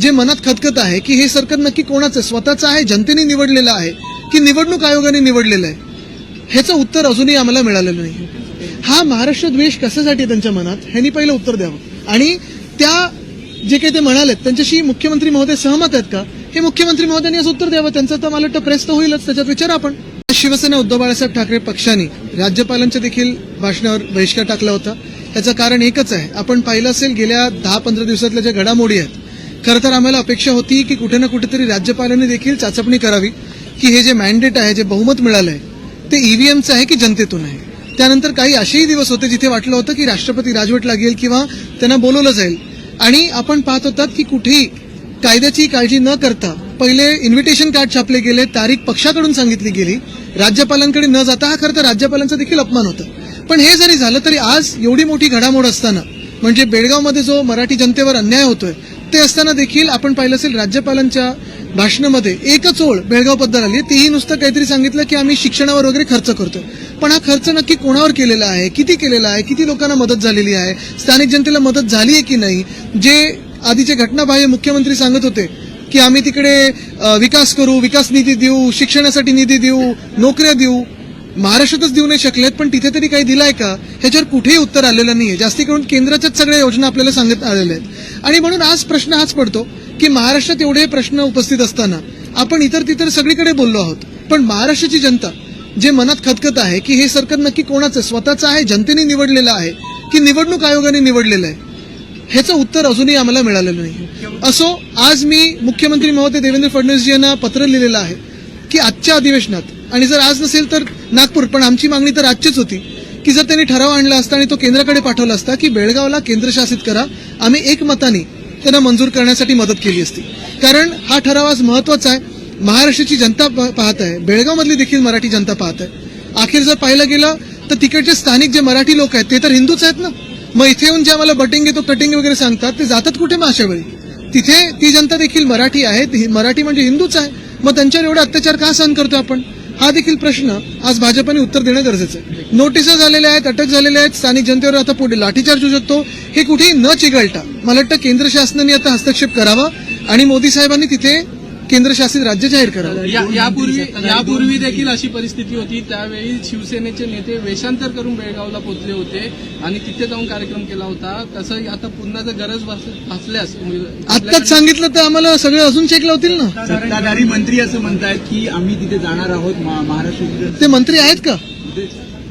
जे मनात खतखत आहे की हे सरकार नक्की कोणाचं आहे? स्वतःचं आहे जनतेने निवडलेलं आहे की निवडणूक आयोगाने निवडलेलं आहे? ह्याचं उत्तर अजूनही आम्हाला मिळालेलं नाही. हा महाराष्ट्र द्वेष कशासाठी त्यांच्या मनात? ह्यांनी पहिलं उत्तर द्यावं. आणि त्या जे काही ते म्हणालेत त्यांच्याशी मुख्यमंत्री महोदय सहमत आहेत का? हे मुख्यमंत्री महोदयांनी असं उत्तर द्यावं. त्यांचं तर मला वाटतं प्रेस तर होईलच त्याच्यात विचार आपण. शिवसेना उद्धव बाळासाहेब ठाकरे पक्षाने राज्यपालांच्या देखील भाषणावर बहिष्कार टाकला होता. त्याचं कारण एकच आहे. आपण पाहिलं असेल गेल्या दहा पंधरा दिवसातल्या ज्या घडामोडी आहेत खरं तर आम्हाला अपेक्षा होती की कुठे ना कुठेतरी राज्यपालांनी देखील चाचपणी करावी की हे जे मॅन्डेट आहे जे बहुमत मिळालं आहे ते ईव्हीएमचं आहे की जनतेतून आहे? त्यानंतर काही असेही दिवस होते जिथे वाटलं होतं की राष्ट्रपती राजवट लागेल किंवा त्यांना बोलवलं जाईल. आणि आपण पाहत होतात की कुठेही कायद्याची काळजी न करता पहिले इन्व्हिटेशन कार्ड छापले गेले तारीख पक्षाकडून सांगितली गेली. राज्यपालांकडे न जाता हा खरं तर राज्यपालांचा देखील अपमान होता. पण हे जरी झालं तरी आज एवढी मोठी घडामोड असताना म्हणजे बेळगावमध्ये जो मराठी जनतेवर अन्याय होतोय ते असताना देखील आपण पाहिलं असेल राज्यपालांच्या भाषणामध्ये एकच ओळ बेळगावबद्दल आली. तीही नुसतं काहीतरी सांगितलं की आम्ही शिक्षणावर वगैरे खर्च करतोय. पण हा खर्च नक्की कोणावर केलेला आहे किती केलेला आहे किती लोकांना मदत झालेली आहे स्थानिक जनतेला मदत झाली आहे की नाही जे आधीचे घटनाबाह्य मुख्यमंत्री सांगत होते की आम्ही तिकडे विकास करू विकास निधी देऊ शिक्षणासाठी निधी देऊ नोकऱ्या देऊ महाराष्ट्रातच देऊ नाही शकलेत पण तिथे तरी काही दिलाय का? ह्याच्यावर कुठेही उत्तर आलेलं नाहीये. जास्ती करून केंद्राच्याच सगळ्या योजना आपल्याला सांगत आलेल्या आहेत. आणि म्हणून आज प्रश्न हाच पडतो की महाराष्ट्रात एवढे प्रश्न उपस्थित असताना आपण इतर तितर सगळीकडे बोललो आहोत. पण महाराष्ट्राची जनता जे मनात खतखत आहे की हे सरकार नक्की कोणाचं आहे स्वतःचं आहे जनतेने निवडलेलं आहे की निवडणूक आयोगाने निवडलेलं आहे? ह्याचं उत्तर अजूनही आम्हाला मिळालेलं नाही. असो आज मी मुख्यमंत्री महोदय देवेंद्र फडणवीस यांना पत्र लिहिलेलं आहे की आजच्या अधिवेशनात आणि जर आज नसेल तर नागपूर पण आमची मागणी तर आजचीच होती की जर त्यांनी ठराव आणला असता आणि तो केंद्राकडे पाठवला असता की बेळगावला केंद्रशासित करा आम्ही एकमताने त्यांना मंजूर करण्यासाठी मदत केली असती. कारण हा ठराव आज महत्त्वाचा आहे. महाराष्ट्राची जनता पाहत आहे. बेळगावमधली देखील मराठी जनता पाहत आहे. अखेर जर पाहिलं गेलं तर तिकडचे स्थानिक जे मराठी लोक आहेत ते तर हिंदूच आहेत ना? मग इथे येऊन जे आम्हाला बटिंगे येतो कटिंग वगैरे सांगतात ते जातात कुठे मग अशा वेळी तिथे ती जनता देखील मराठी आहे. मराठी म्हणजे हिंदूच आहे. मग त्यांच्यावर एवढा अत्याचार का सहन करतो आपण? हा देखील प्रश्न आज भाजपाने उत्तर देणं गरजेचं आहे. नोटिसा झालेल्या आहेत अटक झालेल्या आहेत स्थानिक जनतेवर आता पुढे लाठीचार्ज होऊ शकतो हे कुठेही न चिघळता मला वाटतं केंद्र शासनाने आता हस्तक्षेप करावा आणि मोदी साहेबांनी तिथे केंद्रशासित राज्य जाहीर करावं. या- यापूर्वी यापूर्वी देखील अशी परिस्थिती होती. त्यावेळी शिवसेनेचे नेते वेषांतर करून बेळगावला पोहोचले होते आणि तिथे जाऊन कार्यक्रम केला होता. तसं आता पुन्हा जर गरज भास- भासल्यास आत्ताच सांगितलं तर आम्हाला सगळं अजून चेक लावतील ना? सत्ताधारी मंत्री असं म्हणतायत की आम्ही तिथे जाणार आहोत महाराष्ट्र ते मंत्री आहेत का?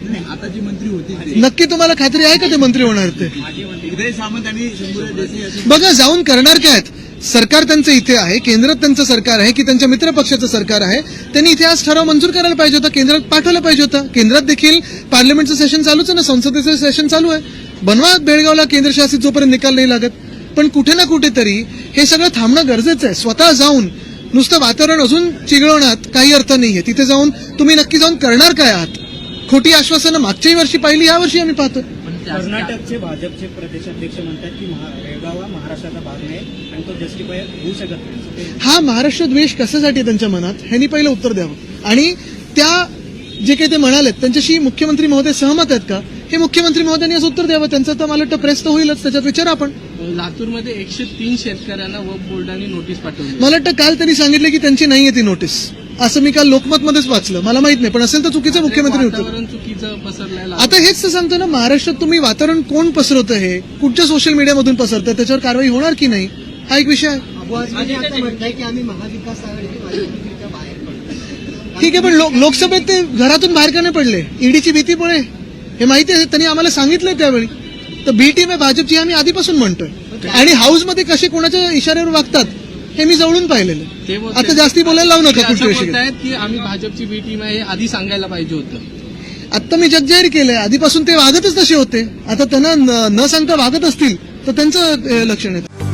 नाही, आता जी मंत्री होती ते. नक्की तुम्हाला खात्री आहे का ते मंत्री होणार ते? उदय सामंत आणि बघा जाऊन करणार काय आहेत? सरकार त्यांचं इथे आहे केंद्रात त्यांचं सरकार आहे की त्यांच्या मित्रपक्षाचं सरकार आहे त्यांनी इथे आज ठराव मंजूर करायला पाहिजे होता केंद्रात पाठवलं पाहिजे होतं. केंद्रात देखील पार्लमेंटचं सेशन चालूच आहे ना संसदेचं सेशन चालू आहे. बनवा बेळगावला केंद्रशासित जोपर्यंत निकाल नाही लागत. पण कुठे ना कुठेतरी हे सगळं थांबणं गरजेचं आहे. स्वतः जाऊन नुसतं वातावरण अजून चिघळवण्यात काही अर्थ नाहीये. तिथे जाऊन तुम्ही नक्की जाऊन करणार काय आहात? खोटी आश्वासनं मागच्याही वर्षी पाहिली यावर्षी आम्ही पाहतोय. कर्नाटकचे भाजपचे प्रदेशाध्यक्ष म्हणतात की बेळगाव हा महाराष्ट्राचा भाग नाही आणि तो जस्टिफाय होऊ शकत नाही. ते हा महाराष्ट्र द्वेष कशासाठी त्यांच्या मनात? ह्यांनी पहिलं उत्तर द्यावं. आणि त्या जे काही ते म्हणालेत त्यांच्याशी मुख्यमंत्री महोदय सहमत आहेत का? हे मुख्यमंत्री महोदयांनी असं उत्तर द्यावं. त्यांचं तर मला वाटतं प्रेस तर होईलच. त्याच्यात विचारा आपण. लातूरमध्ये एकशे तीन शेतकऱ्यांना वक बोर्डाने नोटीस पाठवली. मला वाटतं काल त्यांनी सांगितलं की त्यांची नाहीये ती नोटीस. असं मी काल लोकमतमध्येच वाचलं. मला माहीत नाही पण असेल तर चुकीचं मुख्यमंत्री उत्तर पसरलेलं आता हेच तर सांगतो ना महाराष्ट्रात तुम्ही वातावरण कोण पसरवतं हे? कुठच्या सोशल मीडियामधून पसरतं? त्याच्यावर कारवाई होणार की नाही? हा एक विषय आहे. आवाजमध्ये आता म्हणताय की आम्ही महाविकास आघाडीच्या महायुतीच्या बाहेर पडतो ठीक आहे पण लो- लोकसभेत ते घरातून बाहेर का नाही पडले? ईडीची भीतीमुळे हे माहिती आहे त्यांनी आम्हाला सांगितलंय त्यावेळी. तर बी टीम आहे भाजपची आम्ही आधीपासून म्हणतोय. आणि हाऊसमध्ये कसे कोणाच्या इशाऱ्यावर वागतात हे मी जवळून पाहिलेलं बोलतायत- आता जास्ती बोलायला लावू ते नका असं बोलतायत की आम्ही भाजपची बी टीम आहे हे आधी सांगायला पाहिजे होतं. आता मी जग जाहीर केलंय. आधीपासून ते वागतच तसे होते. आता त्यांना न- सांगता वागत असतील तर त्यांचं लक्षण आहे